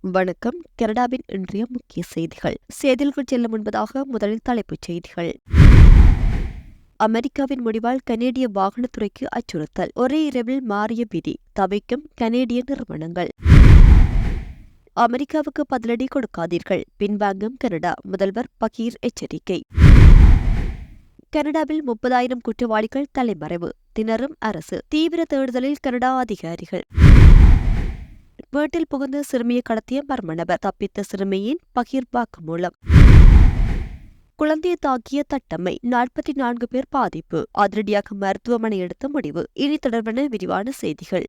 வணக்கம். கனடாவின் இன்றைய முக்கிய செய்திகள். செய்திகளுக்கு செல்ல முன்பதாக முதலில் தலைப்புச் செய்திகள். அமெரிக்காவின் முடிவால் கனேடிய வாகனத்துறைக்கு அச்சுறுத்தல். ஒரே இரவில் மாறிய விதி தவிக்கும் கனேடிய நிறுவனங்கள். அமெரிக்காவுக்கு பதிலடி கொடுக்காதீர்கள். பின்வாங்கும் கனடா. முதல்வர் பகீர் எச்சரிக்கை. கனடாவில் முப்பதாயிரம் குற்றவாளிகள் தலைமறைவு. திணறும் அரசு. தீவிர தேடுதலில் கனடா அதிகாரிகள். வீட்டில் புகுந்து சிறுமியை கடத்திய மர்ம நபர் தப்பித்த சிறுமியின் பகிர்வாக்கு மூலம். குழந்தையை தாக்கிய தட்டம்மை நாற்பத்தி நான்கு பேர் பாதிப்பு. அதிரடியாக மருத்துவமனை எடுத்த முடிவு. இனி தொடர்பான விரிவான செய்திகள்.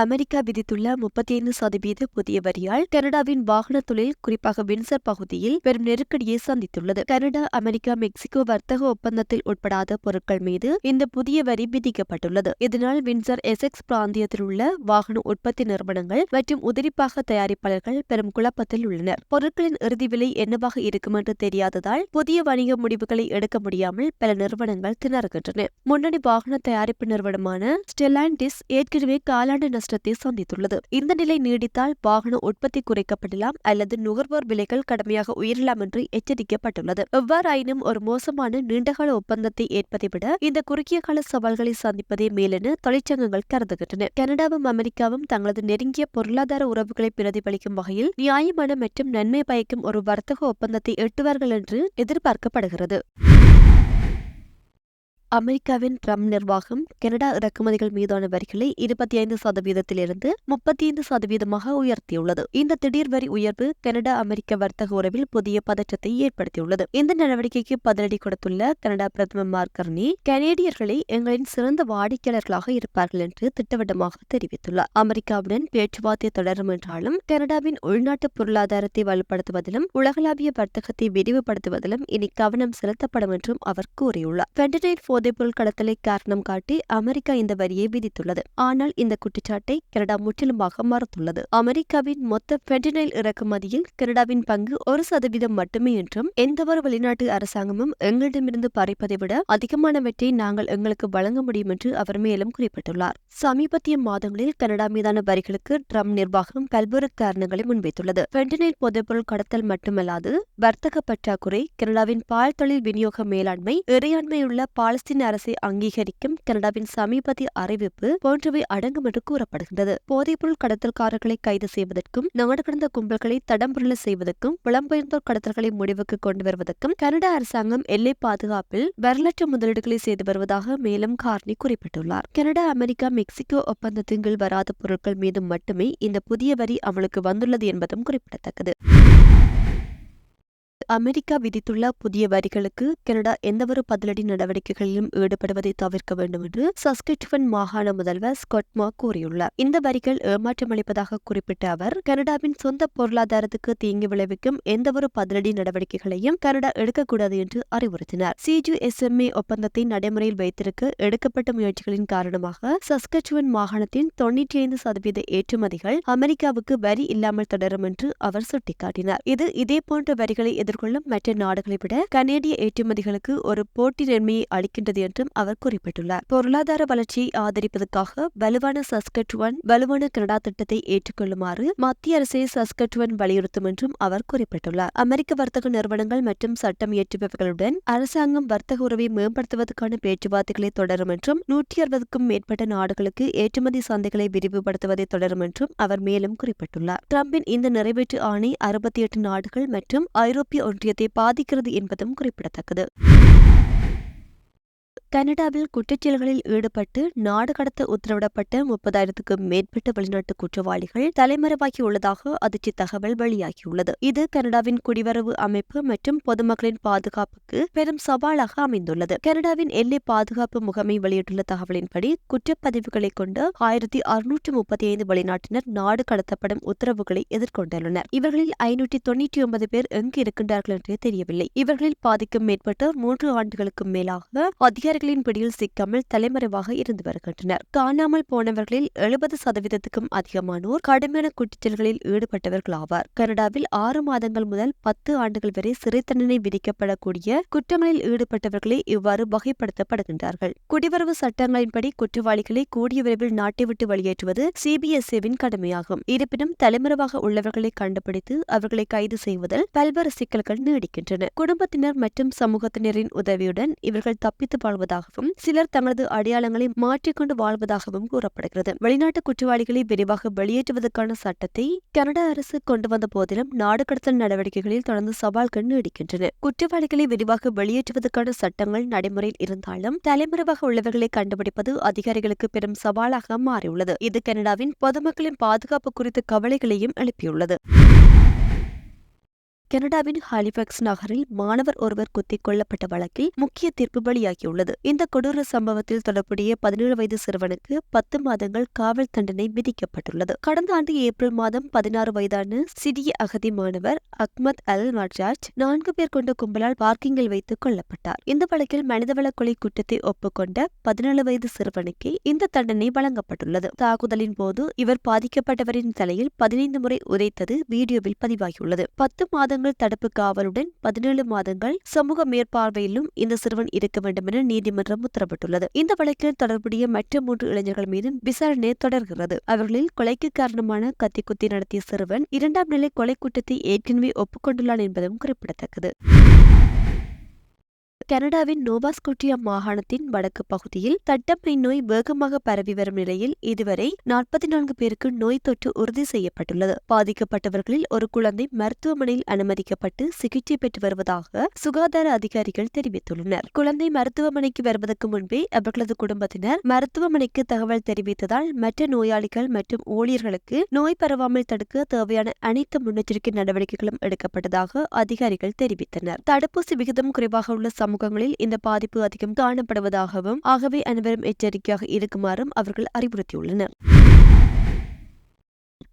அமெரிக்கா விதித்துள்ள முப்பத்தி ஐந்து சதவீத புதிய வரியால் கனடாவின் வாகன தொழில் குறிப்பாக வின்சர் பகுதியில் பெரும் நெருக்கடியை சந்தித்துள்ளது. கனடா அமெரிக்கா மெக்சிகோ வர்த்தக ஒப்பந்தத்தில் உட்படாத பொருட்கள் மீது இந்த புதிய வரி விதிக்கப்பட்டுள்ளது. இதனால் வின்சர் எசெக்ஸ் பிராந்தியத்தில் உள்ள வாகன உற்பத்தி நிறுவனங்கள் மற்றும் உதிரிப்பாக தயாரிப்பாளர்கள் பெரும் குழப்பத்தில் உள்ளனர். பொருட்களின் இறுதி விலை என்னவாக இருக்கும் என்று தெரியாததால் புதிய வணிக முடிவுகளை எடுக்க முடியாமல் பல நிறுவனங்கள் திணறுகின்றன. முன்னணி வாகன தயாரிப்பு நிறுவனமான ஸ்டெலாண்டிஸ் ஏற்கனவே காலாண்டு நஷ்டத்தை சந்தித்துள்ளது. இந்த நிலை நீடித்தால் வாகன உற்பத்தி குறைக்கப்படலாம் அல்லது நுகர்வோர் விலைகள் கடுமையாக உயரலாம் என்று எச்சரிக்கப்பட்டுள்ளது. எவ்வாறாயினும் ஒரு மோசமான நீண்டகால ஒப்பந்தத்தை ஏற்பதை விட இந்த குறுகிய கால சவால்களை சந்திப்பதே மேலென தொழிற்சங்கங்கள் கருதுகின்றன. கனடாவும் அமெரிக்காவும் தங்களது நெருங்கிய பொருளாதார உறவுகளை பிரதிபலிக்கும் வகையில் நியாயமான மற்றும் நன்மை பயக்கும் ஒரு வர்த்தக ஒப்பந்தத்தை எட்டுவார்கள் என்று எதிர்பார்க்கப்படுகிறது. அமெரிக்காவின் ட்ரம்ப் நிர்வாகம் கனடா இறக்குமதிகள் மீதான வரிகளை இருபத்தி ஐந்து சதவீதத்திலிருந்து முப்பத்தி ஐந்து சதவீதமாக உயர்த்தியுள்ளது. இந்த திடீர் வரி உயர்வு கனடா அமெரிக்க வர்த்தக உறவில் புதிய பதற்றத்தை ஏற்படுத்தியுள்ளது. இந்த நடவடிக்கைக்கு பதிலடி கொடுத்துள்ள கனடா பிரதமர் மார்கர்னி கனேடியர்களை எங்களின் சிறந்த வாடிக்கையாளர்களாக இருப்பார்கள் என்று திட்டவட்டமாக தெரிவித்துள்ளார். அமெரிக்காவுடன் பேச்சுவார்த்தை தொடரும் என்றாலும் கனடாவின் உள்நாட்டு பொருளாதாரத்தை வலுப்படுத்துவதிலும் உலகளாவிய வர்த்தகத்தை விரிவுபடுத்துவதிலும் இனி கவனம் செலுத்தப்படும் என்றும் அவர் கூறியுள்ளார். போதைப்பொருள் கடத்தலை காரணம் காட்டி அமெரிக்கா இந்த வரியை விதித்துள்ளது. ஆனால் இந்த குற்றச்சாட்டை கனடா முற்றிலுமாக மறுத்துள்ளது. அமெரிக்காவின் மொத்த பென்டனைல் இறக்குமதியில் கனடாவின் பங்கு ஒரு சதவீதம் மட்டுமே என்றும் எந்தவொரு வெளிநாட்டு அரசாங்கமும் எங்களிடமிருந்து பறிப்பதை விட அதிகமானவற்றை நாங்கள் எங்களுக்கு வழங்க முடியும் என்று அவர் மேலும் குறிப்பிட்டுள்ளார். சமீபத்திய மாதங்களில் கனடா மீதான வரிகளுக்கு ட்ரம்ப் நிர்வாகம் பல்வேறு காரணங்களை முன்வைத்துள்ளது. பென்டனைல் போதைப்பொருள் கடத்தல் மட்டுமல்லாது வர்த்தக பற்றாக்குறை கனடாவின் பால் தொழில் விநியோக மேலாண்மை இறையாண்மையுள்ள பாலஸ்தீன பாலஸ்தீன அரசை அங்கீகரிக்கும் கனடாவின் சமீபத்திய அறிவிப்பு போன்றவை அடங்கும் என்று கூறப்படுகின்றது. போதைப்பொருள் கடத்தல்காரர்களை கைது செய்வதற்கும் நாடு கடந்த கும்பல்களை தடம்புரள செய்வதற்கும் புலம்பெயர்ந்தோர் கடத்தல்களை முடிவுக்கு கொண்டு வருவதற்கும் கனடா அரசாங்கம் எல்லை பாதுகாப்பில் வரலாற்று முதலீடுகளை செய்து வருவதாக மேலும் கார்னி குறிப்பிட்டுள்ளார். கனடா அமெரிக்கா மெக்சிகோ ஒப்பந்தத்தின் கீழ் வராத பொருட்கள் மீது மட்டுமே இந்த புதிய வரி அமலுக்கு வந்துள்ளது என்பதும் குறிப்பிடத்தக்கது. அமெரிக்கா விதித்துள்ள புதிய வரிகளுக்கு கனடா எந்தவொரு பதிலடி நடவடிக்கைகளிலும் ஈடுபடுவதை தவிர்க்க வேண்டும் என்று சஸ்கிட்வன் மாகாண முதல்வர் ஸ்கொட்மா கூறியுள்ளார். இந்த வரிகள் ஏமாற்றமளிப்பதாக குறிப்பிட்ட அவர் கனடாவின் சொந்த பொருளாதாரத்துக்கு தீங்கு விளைவிக்கும் எந்தவொரு பதிலடி நடவடிக்கைகளையும் கனடா எடுக்கக்கூடாது என்று அறிவுறுத்தினார். சிஜிஎஸ்எம்ஏ ஒப்பந்தத்தை நடைமுறையில் வைத்திருக்க எடுக்கப்பட்ட முயற்சிகளின் காரணமாக சஸ்கச்சுவன் மாகாணத்தின் தொன்னூற்றி ஐந்து சதவீத ஏற்றுமதிகள் அமெரிக்காவுக்கு வரி இல்லாமல் தொடரும் என்று அவர் சுட்டிக்காட்டினார். இது இதேபோன்ற வரிகளை எதிர்கொள்ளும் மற்ற நாடுகளை விட கனேடிய ஏற்றுமதிகளுக்கு ஒரு போட்டி நன்மையை அளிக்கின்றது என்றும் அவர் குறிப்பிட்டுள்ளார். பொருளாதார வளர்ச்சியை ஆதரிப்பதற்காக வலுவான சஸ்கட்வன் வலுவான கனடா திட்டத்தை ஏற்றுக்கொள்ளுமாறு மத்திய அரசை சஸ்கட்வன் வலியுறுத்தும் என்றும் அவர் குறிப்பிட்டுள்ளார். அமெரிக்க வர்த்தக நிறுவனங்கள் மற்றும் சட்டம் இயற்றுபவர்களுடன் அரசாங்கம் வர்த்தக உறவை மேம்படுத்துவதற்கான பேச்சுவார்த்தைகளை தொடரும் என்றும் நூற்றி அறுபதுக்கும் மேற்பட்ட நாடுகளுக்கு ஏற்றுமதி சந்தைகளை விரிவுபடுத்துவதை தொடரும் என்றும் அவர் மேலும் குறிப்பிட்டுள்ளார். டிரம்பின் இந்த நிறைவேற்று ஆணை அறுபத்தி எட்டு நாடுகள் மற்றும் ஐரோப்பிய ஒன்றியத்தை பாதிக்கிறது என்பதும் குறிப்பிடத்தக்கது. கனடாவில் குற்றச்செயல்களில் ஈடுபட்டு நாடு கடத்த உத்தரவிடப்பட்ட முப்பதாயிரத்துக்கும் மேற்பட்ட வெளிநாட்டு குற்றவாளிகள் தலைமறைவாகியுள்ளதாக அதிர்ச்சி தகவல் வெளியாகியுள்ளது. இது கனடாவின் குடிவரவு அமைப்பு மற்றும் பொதுமக்களின் பாதுகாப்புக்கு பெரும் சவாலாக அமைந்துள்ளது. கனடாவின் எல்லை பாதுகாப்பு முகமை வெளியிட்டுள்ள தகவலின்படி குற்றப்பதிவுகளை கொண்டு ஆயிரத்தி அறுநூற்று முப்பத்தி ஐந்து வெளிநாட்டினர் நாடு கடத்தப்படும் உத்தரவுகளை எதிர்கொண்டுள்ளனர். இவர்களில் ஐநூற்றி தொன்னூற்றி ஒன்பது பேர் எங்கு இருக்கின்றார்கள் என்றே தெரியவில்லை. இவர்களில் பாதிக்கும் மேற்பட்டோர் மூன்று ஆண்டுகளுக்கும் மேலாக அதிகார அதிகாரிகளின் பிடியில் சிக்காமல் தலைமறைவாக இருந்து வருகின்றனர். காணாமல் போனவர்களில் எழுபது சதவீதத்துக்கும் அதிகமானோர் கடுமையான குற்றச்செயல்களில் ஈடுபட்டவர்கள் ஆவார் கனடாவில் ஆறு மாதங்கள் முதல் பத்து ஆண்டுகள் வரை சிறை தண்டனை விதிக்கப்படக்கூடிய குற்றங்களில் ஈடுபட்டவர்களே இவ்வாறு வகைப்படுத்தப்படுகின்றார்கள். குடிவரவு சட்டங்களின்படி குற்றவாளிகளை கூடிய விரைவில் நாட்டை விட்டு வெளியேற்றுவது சிபிஎஸ்ஏவின் கடமையாகும். இருப்பினும் தலைமறைவாக உள்ளவர்களை கண்டுபிடித்து அவர்களை கைது செய்வதில் பல்வேறு சிக்கல்கள் நீடிக்கின்றன. குடும்பத்தினர் மற்றும் சமூகத்தினரின் உதவியுடன் இவர்கள் தப்பித்து வாழ்வது வாழ்வதாகவும் சிலர் தங்களது அடையாளங்களை மாற்றிக்கொண்டு வாழ்வதாகவும் கூறப்படுகிறது. வெளிநாட்டு குற்றவாளிகளை விரைவாக வெளியேற்றுவதற்கான சட்டத்தை கனடா அரசு கொண்டு வந்த போதிலும் நாடு கடத்தல் நடவடிக்கைகளில் தொடர்ந்து சவால்கள் நீடிக்கின்றன. குற்றவாளிகளை விரிவாக வெளியேற்றுவதற்கான சட்டங்கள் நடைமுறையில் இருந்தாலும் தலைமறைவாக உள்ளவர்களை கண்டுபிடிப்பது அதிகாரிகளுக்கு பெரும் சவாலாக மாறியுள்ளது. இது கனடாவின் பொதுமக்களின் பாதுகாப்பு குறித்த கவலைகளையும் எழுப்பியுள்ளது. கனடாவின் ஹாலிபாக்ஸ் நகரில் மாணவர் ஒருவர் குத்திக் கொல்லப்பட்ட வழக்கில் முக்கிய தீர்ப்பு வெளியாகியுள்ளது இந்த கொடூர சம்பவத்தில் தொடர்புடைய பதினேழு வயது சிறுவனுக்கு பத்து மாதங்கள் காவல் தண்டனை விதிக்கப்பட்டுள்ளது. கடந்த ஆண்டு ஏப்ரல் மாதம் பதினாறு வயதான சிறிய அகதி மாணவர் அக்மத் அல் நட்ராஜ் நான்கு பேர் கொண்ட கும்பலால் பார்க்கிங்கில் வைத்து கொல்லப்பட்டார். இந்த வழக்கில் மனிதவள கொலை குற்றத்தை ஒப்புக்கொண்ட பதினேழு வயது சிறுவனுக்கு இந்த தண்டனை வழங்கப்பட்டுள்ளது. தாக்குதலின் போது இவர் பாதிக்கப்பட்டவரின் தலையில் பதினைந்து முறை உதைத்தது வீடியோவில் பதிவாகியுள்ளது. பத்து மாதங்கள் தடுப்பு காவலுடன் பதினேழு மாதங்கள் சமூக மேற்பார்வையிலும் இந்த சிறுவன் இருக்க வேண்டும் என நீதிமன்றம் உத்தரவிட்டுள்ளது. இந்த வழக்கில் தொடர்புடைய மற்ற மூன்று இளைஞர்கள் மீதும் விசாரணை தொடர்கிறது. அவர்களில் கொலைக்கு காரணமான கத்தி குத்தி நடத்திய சிறுவன் இரண்டாம் நிலை கொலை குற்றத்தை ஏற்கனவே ஒப்புக்கொண்டுள்ளான் என்பதும் குறிப்பிடத்தக்கது. கனடாவின் நோபாஸ்கோட்டியா மாகாணத்தின் வடக்கு பகுதியில் தட்டப்பை நோய் வேகமாக பரவி வரும் நிலையில் இதுவரை நாற்பத்தி நான்கு பேருக்கு நோய் தொற்று உறுதி செய்யப்பட்டுள்ளது. பாதிக்கப்பட்டவர்களில் ஒரு குழந்தை மருத்துவமனையில் அனுமதிக்கப்பட்டு சிகிச்சை பெற்று வருவதாக சுகாதார அதிகாரிகள் தெரிவித்துள்ளனர். குழந்தை மருத்துவமனைக்கு வருவதற்கு முன்பே அவர்களது குடும்பத்தினர் மருத்துவமனைக்கு தகவல் தெரிவித்ததால் மற்ற நோயாளிகள் மற்றும் ஊழியர்களுக்கு நோய் பரவாமல் தடுக்க தேவையான அனைத்து முன்னெச்சரிக்கை நடவடிக்கைகளும் எடுக்கப்பட்டதாக அதிகாரிகள் தெரிவித்தனர். தடுப்பூசி விகிதம் குறைவாக உள்ள சமூக துறைமுகங்களில் இந்த பாதிப்பு அதிகம் காணப்படுவதாகவும் ஆகவே அனைவரும் எச்சரிக்கையாக இருக்குமாறும் அவர்கள் அறிவுறுத்தியுள்ளனர்.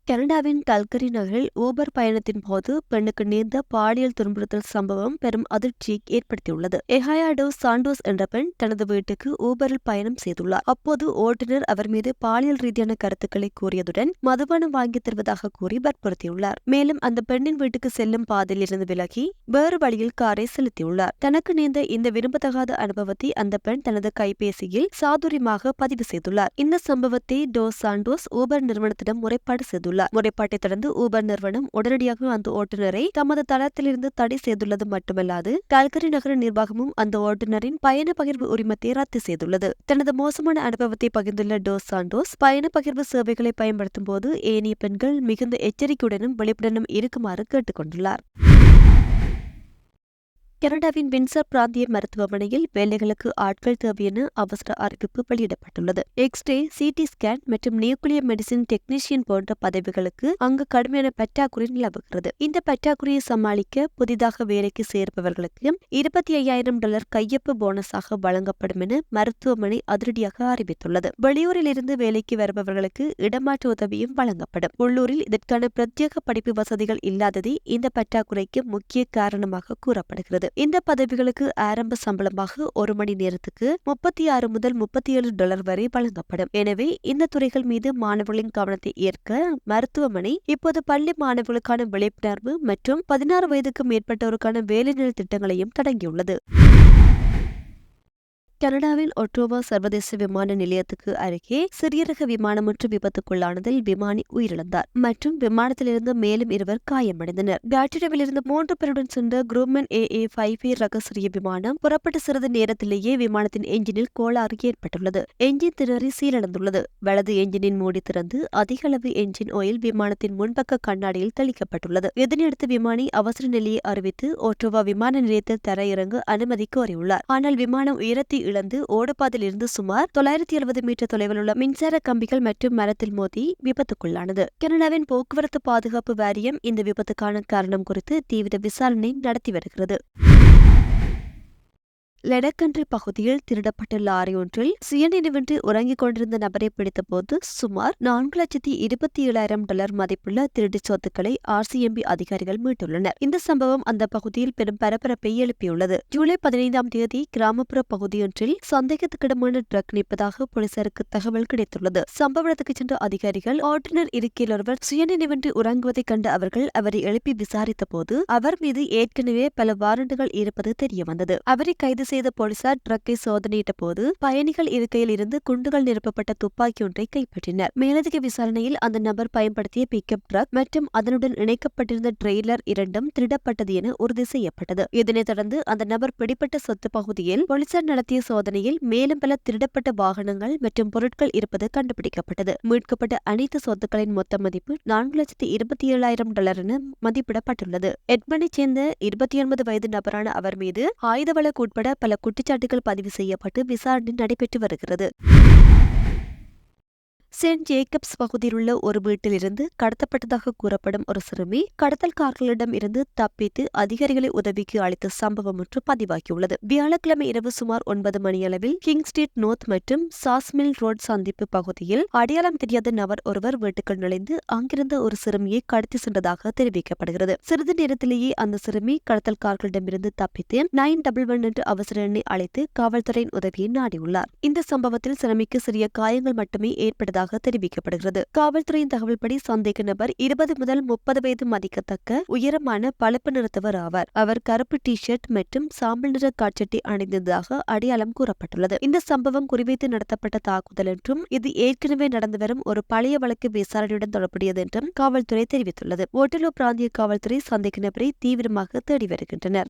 கனடாவின் கல்கரி நகரில் ஊபர் பயணத்தின் போது பெண்ணுக்கு நேர்ந்த பாலியல் துன்புறுத்தல் சம்பவம் பெரும் அதிர்ச்சியை ஏற்படுத்தியுள்ளது. எஹாயாடோ சாண்டோஸ் என்ற பெண் தனது வீட்டுக்கு ஊபரில் பயணம் செய்துள்ளார். அப்போது ஓட்டுநர் அவர் மீது பாலியல் ரீதியான கருத்துக்களை கூறியதுடன் மதுபானம் வாங்கி தருவதாக கூறி வற்புறுத்தியுள்ளார். மேலும் அந்த பெண்ணின் வீட்டுக்கு செல்லும் பாதையில் இருந்து விலகி வேறு வழியில் காரை செலுத்தியுள்ளார். தனக்கு நேர்ந்த இந்த விரும்பத்தகாத அனுபவத்தை அந்த பெண் தனது கைபேசியில் சாதுரியமாக பதிவு செய்துள்ளார். இந்த சம்பவத்தை டோ சாண்டோஸ் ஊபர் நிறுவனத்திடம் முறைப்பாடு செய்துள்ளார். செய்துள்ளார் முறைப்பாட்டை தொடர்ந்து ஊபர் நிறுவனம் உடனடியாக அந்த ஓட்டுநரை தமது தளத்திலிருந்து தடை செய்துள்ளது மட்டுமல்லாது கல்கரி நகர நிர்வாகமும் அந்த ஓட்டுநரின் பயண பகிர்வு உரிமத்தை ரத்து செய்துள்ளது. தனது மோசமான அனுபவத்தை பகிர்ந்துள்ள டோஸ் சாண்டோஸ் பயண பகிர்வு சேவைகளை பயன்படுத்தும் போது ஏனைய பெண்கள் மிகுந்த எச்சரிக்கையுடனும் விழிப்புடனும் இருக்குமாறு கேட்டுக்கொண்டுள்ளார். கனடாவின் வின்சர் பிராந்திய மருத்துவமனையில் வேலைகளுக்கு ஆட்கள் தேவை என அவசர அறிவிப்பு வெளியிடப்பட்டுள்ளது. எக்ஸ்ரே சிடி ஸ்கேன் மற்றும் நியூக்ளியர் மெடிசின் டெக்னீஷியன் போன்ற பதவிகளுக்கு அங்கு கடுமையான பற்றாக்குறை நிலவுகிறது. இந்த பற்றாக்குறையை சமாளிக்க புதிதாக வேலைக்கு சேர்ப்பவர்களுக்கு இருபத்தி ஐயாயிரம் டாலர் கையொப்பு போனஸாக வழங்கப்படும் என மருத்துவமனை அதிரடியாக அறிவித்துள்ளது. வெளியூரில் இருந்து வேலைக்கு வருபவர்களுக்கு இடமாற்று உதவியும் வழங்கப்படும். உள்ளூரில் இதற்கான பிரத்யேக படிப்பு வசதிகள் இல்லாததே இந்த பற்றாக்குறைக்கு முக்கிய காரணமாக கூறப்படுகிறது. இந்த பதவிகளுக்கு ஆரம்ப சம்பளமாக ஒரு மணி நேரத்துக்கு முப்பத்தி ஆறு முதல் முப்பத்தி ஏழு டாலர் வரை வழங்கப்படும். எனவே இந்த துறைகள் மீது மாணவர்களின் கவனத்தை ஏற்க மருத்துவமனை இப்போது பள்ளி மாணவர்களுக்கான விழிப்புணர்வு மற்றும் பதினாறு வயதுக்கு மேற்பட்டோருக்கான வேலைநிலை திட்டங்களையும் தொடங்கியுள்ளது. கனடாவின் ஒட்டோவா சர்வதேச விமான நிலையத்துக்கு அருகே சிறிய ரக விமானம் ஒன்று விபத்துக்குள்ளானதில் விமானி உயிரிழந்தார். மற்றும் விமானத்திலிருந்து மேலும் இருவர் காயமடைந்தனர். பேட்டரியிலிருந்து மூன்று பேருடன் சென்ற குரூமன் ஏ ஏ ஃபைவ் ஏ ரக சிறிய விமானம் புறப்பட்ட சிறிது நேரத்திலேயே விமானத்தின் எஞ்சினில் கோளாறு ஏற்பட்டுள்ளது. எஞ்சின் திணறி சீரடைந்துள்ளது. வலது எஞ்சினின் மூடி திறந்து அதிக அளவு எஞ்சின் ஆயில் விமானத்தின் முன்பக்க கண்ணாடியில் தெளிக்கப்பட்டுள்ளது. இதனையடுத்து விமானி அவசர நிலையை அறிவித்து ஒட்டோவா விமான நிலையத்தில் தரையிறங்க அனுமதி கோரியுள்ளார். ஆனால் விமானம் உயரத்தை இழந்து ஓடுபாதையில் இருந்து சுமார் தொள்ளாயிரத்தி எழுபது மீட்டர் தொலைவில் உள்ள மின்சார கம்பிகள் மற்றும் மரத்தில் மோதி விபத்துக்குள்ளானது. கனடாவின் போக்குவரத்து பாதுகாப்பு வாரியம் இந்த விபத்துக்கான காரணம் குறித்து தீவிர விசாரணை நடத்தி வருகிறது. லெடக்கன்றி பகுதியில் திருடப்பட்ட லாரி ஒன்றில் சுயநினைவின்றி உறங்கிக் கொண்டிருந்த நபரை பிடித்தபோது சுமார் நான்கு லட்சத்தி இருபத்தி ஏழாயிரம் டாலர் மதிப்புள்ள திருட்டுச் சொத்துக்களை ஆர்சிஎம்பி அதிகாரிகள் மீட்டுள்ளனர். இந்த சம்பவம் அந்த பகுதியில் பெரும் பரபரப்பை எழுப்பியுள்ளது. ஜூலை பதினைந்தாம் தேதி கிராமப்புற பகுதியொன்றில் சந்தேகத்துக்கிடமான ட்ரக் நிற்பதாக போலீசாருக்கு தகவல் கிடைத்துள்ளது. சம்பவ இடத்துக்கு சென்ற அதிகாரிகள் ஓட்டுநர் இருக்கையில் ஒருவர் சுயநினைவின்றி உறங்குவதைக் கண்ட அவர்கள் அவரை எழுப்பி விசாரித்த போது அவர் மீது ஏற்கனவே பல வாரண்டுகள் இருப்பது தெரியவந்தது. அவரை கைது செய்த போலீசார் ட்ரக்கை சோதனையிட்ட போது பயணிகள் இருக்கையில் இருந்து குண்டுகள் நிரப்பப்பட்ட துப்பாக்கி ஒன்றை கைப்பற்றினர். மேலதிக விசாரணையில் அந்த நபர் பயன்படுத்திய பிக்கப் ட்ரக் மற்றும் அதனுடன் இணைக்கப்பட்டிருந்த ட்ரெய்லர் இரண்டும் திருடப்பட்டது என உறுதி செய்யப்பட்டது. இதனைத் தொடர்ந்து அந்த நபர் பிடிப்பட்ட சொத்து பகுதியில் போலீசார் நடத்திய சோதனையில் மேலும் பல திருடப்பட்ட வாகனங்கள் மற்றும் பொருட்கள் இருப்பது கண்டுபிடிக்கப்பட்டது. மீட்கப்பட்ட அனைத்து சொத்துக்களின் மொத்த மதிப்பு நான்கு லட்சத்தி இருபத்தி ஏழாயிரம் டாலர் என மதிப்பிடப்பட்டுள்ளது. எட்மனைச் சேர்ந்த இருபத்தி ஒன்பது வயது நபரான அவர் மீது ஆயுத வழக்கு உட்பட பல குற்றச்சாட்டுகள் பதிவு செய்யப்பட்டு விசாரணை நடைபெற்று வருகிறது. செயின்ட் ஜேக்கப்ஸ் பகுதியில் உள்ள ஒரு வீட்டிலிருந்து கடத்தப்பட்டதாக கூறப்படும் ஒரு சிறுமி கடத்தல்காரர்களிடம் இருந்து தப்பித்து அதிகாரிகளை உதவிக்கு அளித்த சம்பவம் ஒன்று பதிவாகியுள்ளது. வியாழக்கிழமை இரவு சுமார் ஒன்பது மணியளவில் கிங் ஸ்ட்ரீட் நோர்த் மற்றும் சாஸ்மில் ரோட் சந்திப்பு பகுதியில் அடையாளம் தெரியாத நபர் ஒருவர் வீட்டுக்குள் நுழைந்து அங்கிருந்த ஒரு சிறுமியை கடத்தி சென்றதாக தெரிவிக்கப்படுகிறது. சிறிது நேரத்திலேயே அந்த சிறுமி கடத்தல்காரர்களிடமிருந்து தப்பித்து நைன் டபுள் ஒன் என்று அவசர எண்ணை அழைத்து காவல்துறையின் உதவியை நாடியுள்ளார். இந்த சம்பவத்தில் சிறுமிக்கு சிறிய காயங்கள் மட்டுமே ஏற்பட்டதாக தெரிவிக்கப்படுகிறது. காவல்துறையின் தகவல்படி சந்தேக நபர் இருபது முதல் முப்பது வயது மதிக்கத்தக்க உயரமான பழுப்பு நிறத்தவர் ஆவார். அவர் கருப்பு டி ஷர்ட் மற்றும் சாம்பல் நிற காட்சட்டி அணிந்ததாக அடையாளம் கூறப்பட்டுள்ளது. இந்த சம்பவம் குறிவைத்து நடத்தப்பட்ட தாக்குதல் என்றும் இது ஏற்கனவே நடந்து வரும் ஒரு பழைய வழக்கு விசாரணையுடன் தொடர்புடையது என்றும் காவல்துறை தெரிவித்துள்ளது. ஓட்டலோ பிராந்திய காவல்துறை சந்தேக நபரை தீவிரமாக தேடி வருகின்றனர்.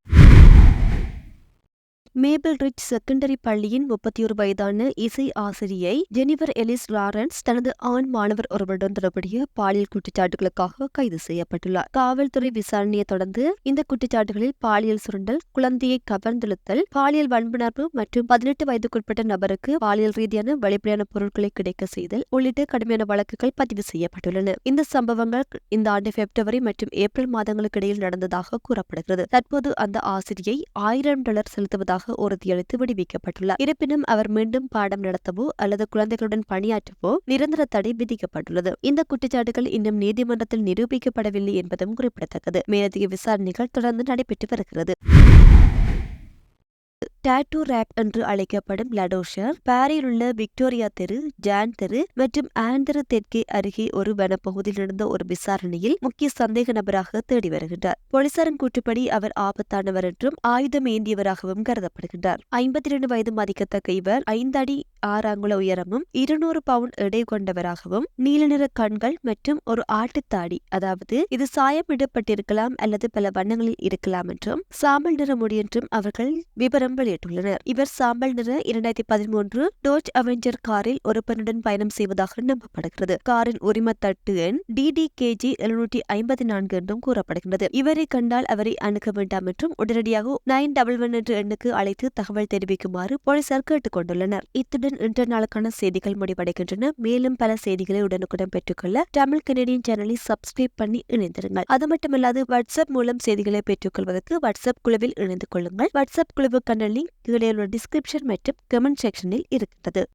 மேபிள் ரிச் செகண்டரி பள்ளியின் முப்பத்தி ஒரு வயதான இசை ஆசிரியை ஜெனிவர் எலிஸ் லாரன்ஸ் தனது ஆண் மாணவர் ஒருவருடன் தொடர்புடைய பாலியல் குற்றச்சாட்டுகளுக்காக கைது செய்யப்பட்டுள்ளார். காவல்துறை விசாரணையை தொடர்ந்து இந்த குற்றச்சாட்டுகளில் பாலியல் சுரண்டல் குழந்தையை கவர்ந்தெழுத்தல் பாலியல் வன்புணர்வு மற்றும் பதினெட்டு வயதுக்குட்பட்ட நபருக்கு பாலியல் ரீதியான வெளிப்படையான பொருட்களை கிடைக்க செய்தல் உள்ளிட்ட கடுமையான வழக்குகள் பதிவு செய்யப்பட்டுள்ளன. இந்த சம்பவங்கள் இந்த ஆண்டு பிப்ரவரி மற்றும் ஏப்ரல் மாதங்களுக்கு இடையில் நடந்ததாக கூறப்படுகிறது. தற்போது அந்த ஆசிரியை ஆயிரம் டாலர் செலுத்துவதாக உறுதியளித்து விடுவிக்கப்பட்டுள்ளார். இருப்பினும் அவர் மீண்டும் பாடம் நடத்தவோ அல்லது குழந்தைகளுடன் பணியாற்றவோ நிரந்தர தடை விதிக்கப்பட்டுள்ளது. இந்த குற்றச்சாட்டுகள் இன்னும் நீதிமன்றத்தில் நிரூபிக்கப்படவில்லை என்பதும் குறிப்பிடத்தக்கது. மேலதிக விசாரணைகள் தொடர்ந்து நடைபெற்று வருகிறது. டாட்டூ ரேப் என்று அழைக்கப்படும் லடோஷர் பாரியில் உள்ள விக்டோரியா தெரு ஜான் தெரு மற்றும் ஆன் தெற்கே அருகே ஒரு வனப்பகுதியில் நடந்த ஒரு விசாரணையில் முக்கிய சந்தேக நபராக தேடி வருகின்றார். போலீசாரின் கூற்றுப்படி அவர் ஆபத்தானவர் என்றும் ஆயுதம் ஏந்தியவராகவும் கருதப்படுகின்றார். ஐம்பத்தி இரண்டு வயது மதிக்கத்தக்க இவர் ஐந்து அடி ஆறு அங்குல உயரமும் இருநூறு பவுண்ட் எடை கொண்டவராகவும் நீல நிற கண்கள் மற்றும் ஒரு ஆட்டுத்தாடி அதாவது இது சாயமிடப்பட்டிருக்கலாம் அல்லது பல வண்ணங்களில் இருக்கலாம் என்றும் சாம்பல் நிற முடி என்றும் அவர்கள் விவரம் வெளியிட்டுள்ளனர். இவர் சாம்பல் நிற இரண்டாயிரத்தி பதிமூன்று டோச் அவெஞ்சர் காரில் ஒரு பெண்ணுடன் பயணம் செய்வதாக நம்பப்படுகிறது. காரின் உரிமத்தட்டு எண் டிடி கேஜி எழுநூற்றி ஐம்பத்தி நான்கு என்றும் கூறப்படுகின்றது. இவரை கண்டால் அவரை அணுக வேண்டாம் என்றும் உடனடியாக நைன் டபுள் ஒன் என்ற எண்ணுக்கு அழைத்து தகவல் தெரிவிக்குமாறு போலீசார் கேட்டுக் கொண்டுள்ளனர் இத்துடன் இன்றைய நாளுக்கான செய்திகள் முடிவடைகின்றன. மேலும் பல செய்திகளை உடனுக்குடன் பெற்றுக்கொள்ள தமிழ் கனடியன் சேனலை சப்ஸ்கிரைப் பண்ணி இணைந்திருங்கள். அது மட்டுமல்லாது வாட்ஸ்அப் மூலம் செய்திகளை பெற்றுக்கொள்வதற்கு வாட்ஸ்அப் குழுவில் இணைந்து கொள்ளுங்கள். வாட்ஸ்அப் குழுவுக்கான லிங்க் கீழே உள்ள டிஸ்கிரிப்ஷன் மற்றும் கமெண்ட் செக்ஷனில் இருக்கிறது